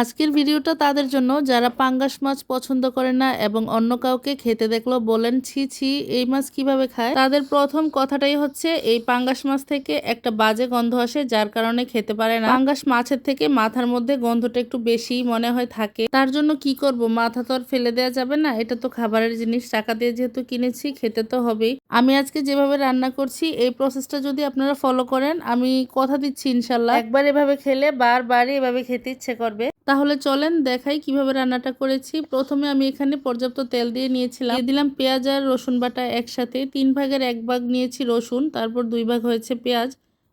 আজকের ভিডিওটা তাদের জন্য। যারা পাঙ্গাস মাছ পছন্দ করে না এবং অন্য কাউকে খেতে দেখল বলেন, ছি ছি, এই মাছ কীভাবে খায়? তাদের প্রথম কথাটাই হচ্ছে, এই পাঙ্গাস মাছ থেকে একটা বাজে গন্ধ আসে, যার কারণে খেতে পারে না। পাঙ্গাস মাছের থেকে মাথার মধ্যে গন্ধটা একটু বেশি মনে হয় থাকে। তার জন্য কি করব? মাথা তো আর ফেলে দেওয়া যাবে না, এটা তো খাবারের জিনিস। টাকা দিয়ে যেহেতু কিনেছি, খেতে তো হবেই। আমি আজকে যেভাবে রান্না করছি, এই প্রসেসটা যদি আপনারা ফলো করেন, আমি কথা দিচ্ছি ইনশাল্লাহ। একবার এভাবে খেলে বারবারই এভাবে খেতে ইচ্ছে করবে। তাহলে চলেন দেখাই কীভাবে রান্নাটা করেছি। প্রথমে আমি এখানে পর্যাপ্ত তেল দিয়ে নিয়েছিলাম। দিয়ে দিলাম পেঁয়াজ আর রসুন বাটা একসাথে। তিন ভাগের এক ভাগ নিয়েছি রসুন, তারপর দুই ভাগ হয়েছে পেঁয়াজ।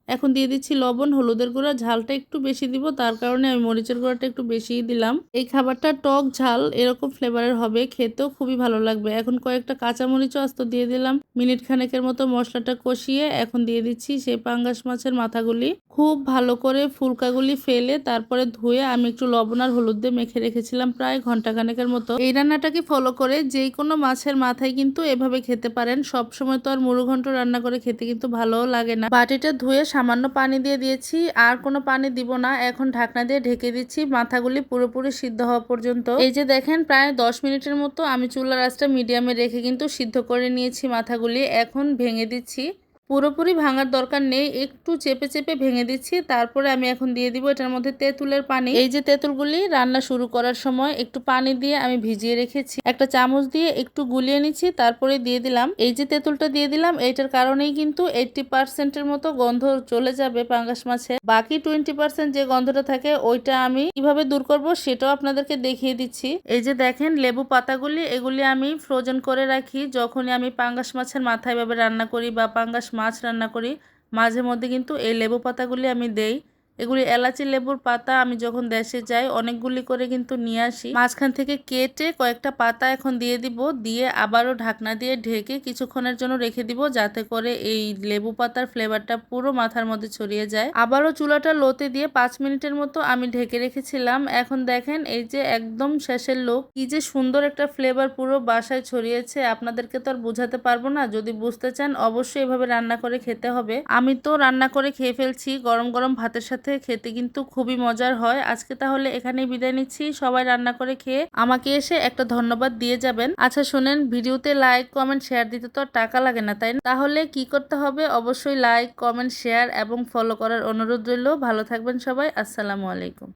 এখন দিয়ে দিচ্ছি লবণ, হলুদের গুঁড়া, ঝালটা একটু বেশি দিব, তার কারণে আমি মরিচের গুঁড়াটা একটু বেশিই দিলাম। এই খাবারটা টক ঝাল, এরকম ফ্লেভারের হবে, খেতেও খুবই ভালো লাগবে। এখন কয়েকটা কাঁচামরিচও আস্ত দিয়ে দিলাম। মিনিট খানেকের মতো মশলাটা কষিয়ে এখন দিয়ে দিচ্ছি সেই পাঙ্গাস মাছের মাথাগুলি। খুব ভালো করে ফুলকাগুলি ফেলে তারপরে ধুয়ে আমি একটু লবণ আর হলুদ দিয়ে মেখে রেখেছিলাম প্রায় ঘণ্টা খানেকের মতো। এই রান্নাটাকে ফলো করে যেই কোনো মাছের মাথায় কিন্তু এভাবে খেতে পারেন। সব সময় তো আর মুড়োঘণ্ট রান্না করে খেতে কিন্তু ভালোও লাগে না। বাটিটা ধুয়ে সামান্য পানি দিয়ে দিয়েছি, আর কোনো পানি দিব না। এখন ঢাকনা দিয়ে ঢেকে দিচ্ছি, মাথাগুলি পুরোপুরি সিদ্ধ হওয়া পর্যন্ত। এই যে দেখেন, প্রায় দশ মিনিটের মতো আমি চুলার আঁচটা মিডিয়ামে রেখে কিন্তু সিদ্ধ করে নিয়েছি মাথাগুলি। এখন ভেঙে দিচ্ছি। পুরোপুরি ভাঙার দরকার নেই, একটু চেপে চেপে ভেঙে দিচ্ছি, তারপরে আমি এখন দিয়ে দিব এটার মধ্যে তেঁতুলের পানি। এই যে তেঁতুলগুলি রান্না শুরু করার সময় একটু পানি দিয়ে আমি ভিজিয়ে রেখেছি। একটা চামচ দিয়ে একটু গুলিয়ে নিচ্ছি, তারপরে দিয়ে দিলাম। এই যে তেঁতুলটা দিয়ে দিলাম এইটার কারণেই কিন্তু এইটটি পার্সেন্টের মতো গন্ধ চলে যাবে পাঙ্গাস মাছে। বাকি টোয়েন্টি পার্সেন্ট যে গন্ধটা থাকে, ওইটা আমি কীভাবে দূর করব সেটাও আপনাদেরকে দেখিয়ে দিচ্ছি। এই যে দেখেন, লেবু পাতাগুলি, এগুলি আমি ফ্রোজেন করে রাখি। যখনই আমি পাঙ্গাস মাছের মাথায় ভাবে রান্না করি বা পাঙ্গাস মাছ রান্না করি। মাঝে মধ্যে কিন্তু এই লেবু পাতাগুলি আমি দেই। এগুলি এলাচি লেবুর পাতা আমি যখন দেশে যাই, অনেকগুলি করে কিন্তু নিয়ে আসি। মাঝখান থেকে কেটে কয়েকটা পাতা এখন দিয়ে দিব, দিয়ে আবারও ঢাকনা দিয়ে ঢেকে কিছুক্ষণের জন্য রেখে দিব, যাতে করে এই লেবু পাতার ফ্লেভারটা পুরো মাথার মধ্যে ছড়িয়ে যায়। আবারও চুলাটা লোতে দিয়ে পাঁচ মিনিটের মতো আমি ঢেকে রেখেছিলাম। এখন দেখেন, এই যে একদম শেষের লোক, কি যে সুন্দর একটা ফ্লেভার পুরো বাসায় ছড়িয়েছে। আপনাদেরকে তো আর বোঝাতে পারব না, যদি বুঝতে চান অবশ্যই এভাবে রান্না করে খেতে হবে। আমি তো রান্না করে খেয়ে ফেলছি, গরম গরম ভাতের সাথে খেতে কিন্তু খুবই মজার হয়। আজকে তাহলে এখানেই বিদায় নিচ্ছি। সবাই রান্না করে খেয়ে আমাকে এসে একটা ধন্যবাদ দিয়ে যাবেন। আচ্ছা শোনেন, ভিডিওতে লাইক কমেন্ট শেয়ার দিতে তো টাকা লাগে না, তাই তাহলে কি করতে হবে? অবশ্যই লাইক কমেন্ট শেয়ার এবং ফলো করার অনুরোধ রইল। ভালো থাকবেন সবাই। আসসালামু আলাইকুম।